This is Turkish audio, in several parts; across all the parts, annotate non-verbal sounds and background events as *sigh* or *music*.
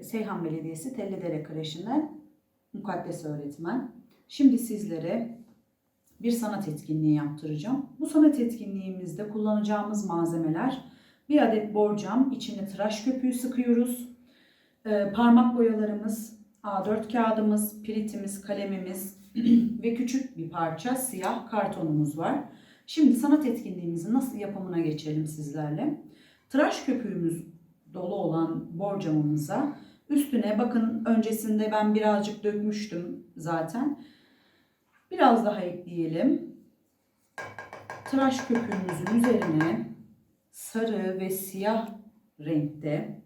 Seyhan Belediyesi Tellidere Kreşi'nden mukaddes öğretmen. Şimdi sizlere bir sanat etkinliği yaptıracağım. Bu sanat etkinliğimizde kullanacağımız malzemeler bir adet borcam, içine tıraş köpüğü sıkıyoruz. Ee, parmak boyalarımız, A4 kağıdımız, piritimiz, kalemimiz *clears throat* ve küçük bir parça siyah kartonumuz var. Şimdi sanat etkinliğimizin nasıl yapımına geçelim sizlerle. Tıraş köpüğümüz dolu olan borcamımıza üstüne bakın öncesinde ben birazcık dökmüştüm zaten. Biraz daha ekleyelim. Tıraş köpüğümüzün üzerine sarı ve siyah renkte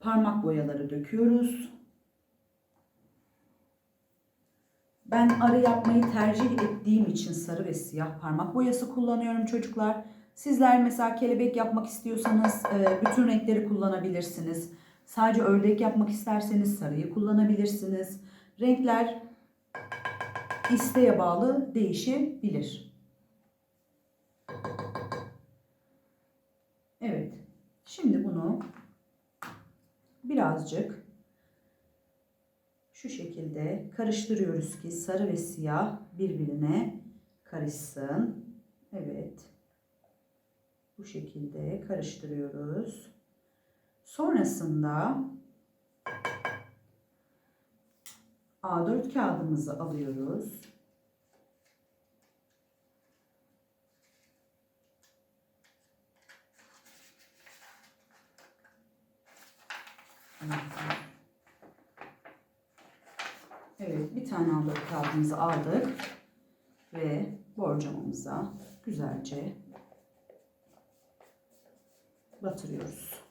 parmak boyaları döküyoruz. Ben arı yapmayı tercih ettiğim için sarı ve siyah parmak boyası kullanıyorum çocuklar. Sizler mesela kelebek yapmak istiyorsanız e, bütün renkleri kullanabilirsiniz. Sadece ördek yapmak isterseniz sarıyı kullanabilirsiniz. Renkler isteğe bağlı değişebilir. Evet. Şimdi bunu birazcık şu şekilde karıştırıyoruz ki sarı ve siyah birbirine karışsın. Evet. Bu şekilde karıştırıyoruz. Sonrasında A4 kağıdımızı alıyoruz. Evet, bir tane A4 kağıdımızı aldık ve borcamamıza güzelce batırıyoruz.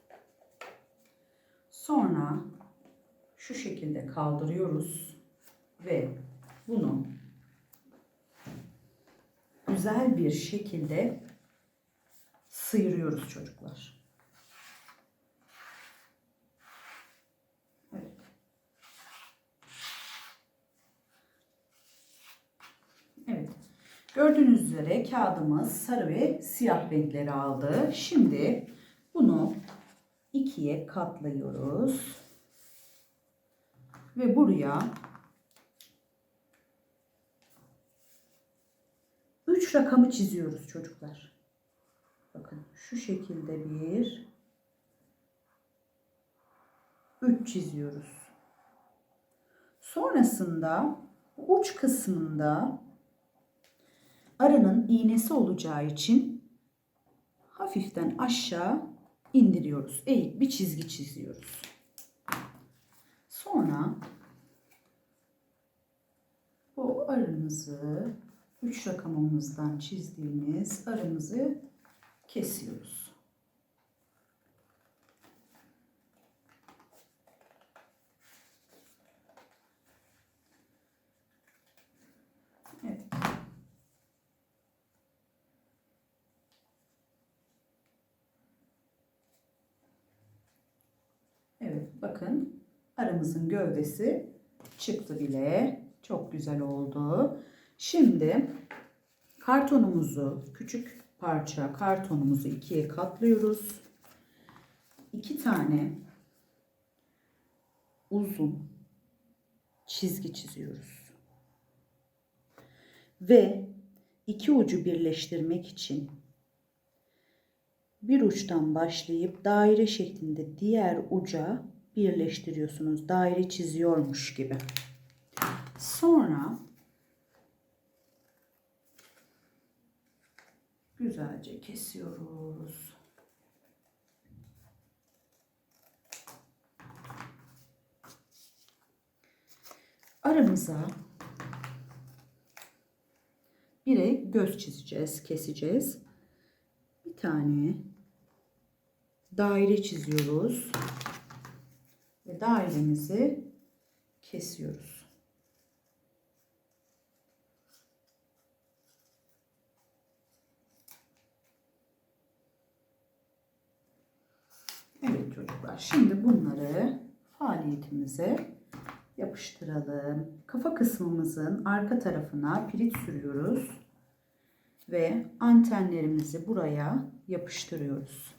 Sonra şu şekilde kaldırıyoruz ve bunu güzel bir şekilde sıyırıyoruz çocuklar. Evet. Gördüğünüz üzere kağıdımız sarı ve siyah renkleri aldı. Şimdi bunu ikiye katlıyoruz. Ve buraya 3 rakamı çiziyoruz çocuklar. Bakın şu şekilde bir 3 çiziyoruz. Sonrasında uç kısmında arının iğnesi olacağı için hafiften aşağı indiriyoruz. Eğik bir çizgi çiziyoruz. Sonra bu arımızı 3 rakamımızdan çizdiğimiz arımızı kesiyoruz. Evet. Evet bakın aramızın gövdesi çıktı bile. Çok güzel oldu. Şimdi kartonumuzu küçük parça kartonumuzu ikiye katlıyoruz. İki tane uzun çizgi çiziyoruz. Ve iki ucu birleştirmek için bir uçtan başlayıp daire şeklinde diğer uca birleştiriyorsunuz. Daire çiziyormuş gibi. Sonra güzelce kesiyoruz. Aramıza bire göz çizeceğiz, keseceğiz. Bir tane daire çiziyoruz ve dairemizi kesiyoruz. Evet çocuklar şimdi bunları faaliyetimize yapıştıralım. Kafa kısmımızın arka tarafına pirit sürüyoruz ve antenlerimizi buraya yapıştırıyoruz.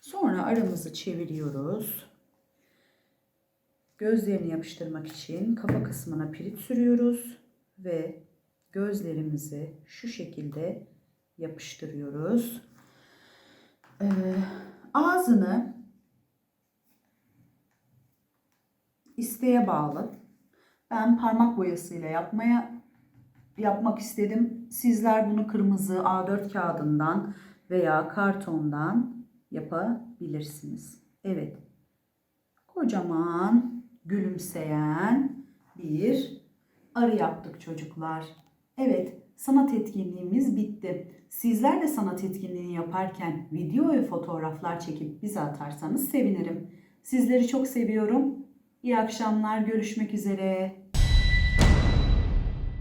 Sonra aramızı çeviriyoruz. Gözlerini yapıştırmak için kafa kısmına pirit sürüyoruz ve gözlerimizi şu şekilde yapıştırıyoruz. Ee, ağzını isteğe bağlı. Ben parmak boyasıyla yapmaya yapmak istedim. Sizler bunu kırmızı A4 kağıdından veya kartondan yapabilirsiniz. Evet. Kocaman gülümseyen bir arı yaptık çocuklar. Evet, sanat etkinliğimiz bitti. Sizler de sanat etkinliğini yaparken video ve fotoğraflar çekip bize atarsanız sevinirim. Sizleri çok seviyorum. İyi akşamlar, görüşmek üzere.